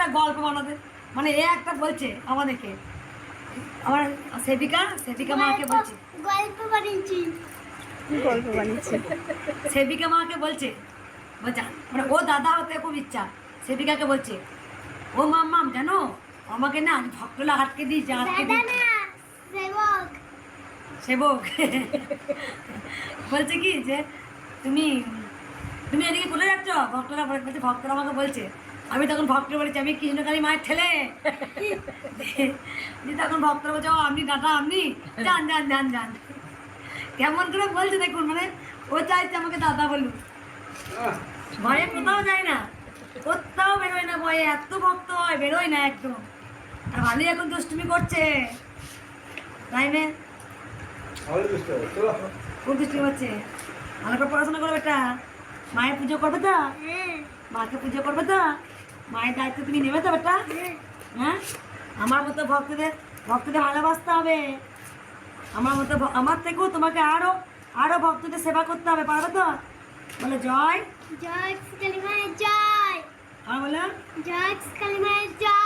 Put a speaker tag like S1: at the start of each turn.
S1: একটা গল্প বানাতে। মানে এ একটা বলছে আমাদেরকে। আমার সেবিকা সেবিকা মাকে বলছে।
S2: গল্প বানিয়েছি।
S3: গল্প বানিয়েছে?
S1: সেবিকা মাকে বলছে বলছে মানে ও দাদা হতে খুব ইচ্ছা। সেবিকাকে বলছে ও মাম্মাম জানো? আমাকে না ভক্তলা আটকে দিয়েছে আটকে
S2: দাদা
S1: দিয়েছে
S2: না সেবক।
S1: সেবক। বলছে কি যে তুমি তুমি এদিকে কোলে যাচ্ছ? ভক্তরা বলে- বলছে ভক্তরা আমাকে বলছে আমি তখন ভক্তরা বলেছি আমি কৃষ্ণকালী মায়ের ছেলে। তখন ভক্তরা বলছে ও আপনি দাদা আপনি? যান যান যান যান। কেমন করে বলছে দেখুন মানে ও চাইছে আমাকে দাদা বলুন ভয়ে কোথাও যায় না কোথাও বেরোয় না ভয়ে এত ভক্ত হয় বেরোয় না একদম। আর ভালোই এখন দুষ্টুমি করছে। তাই না? খুব দুষ্টুমি হচ্ছে ভালো করে পড়াশোনা করবে এটা মায়ের পুজো করবে তো? মাকে পুজো করবে তো? মায়ের দায়িত্ব তুমি নেবে তো বেটা?
S2: হ্যাঁ?
S1: আমার মতো ভক্তদের ভক্তদের ভালোবাসতে হবে। আমার মতো আমার থেকেও তোমাকে আরও আরও ভক্তদের সেবা করতে হবে পারবে তো? বলে জয়।
S2: জয় জয়।
S1: আর বলে?
S2: জয় জয়।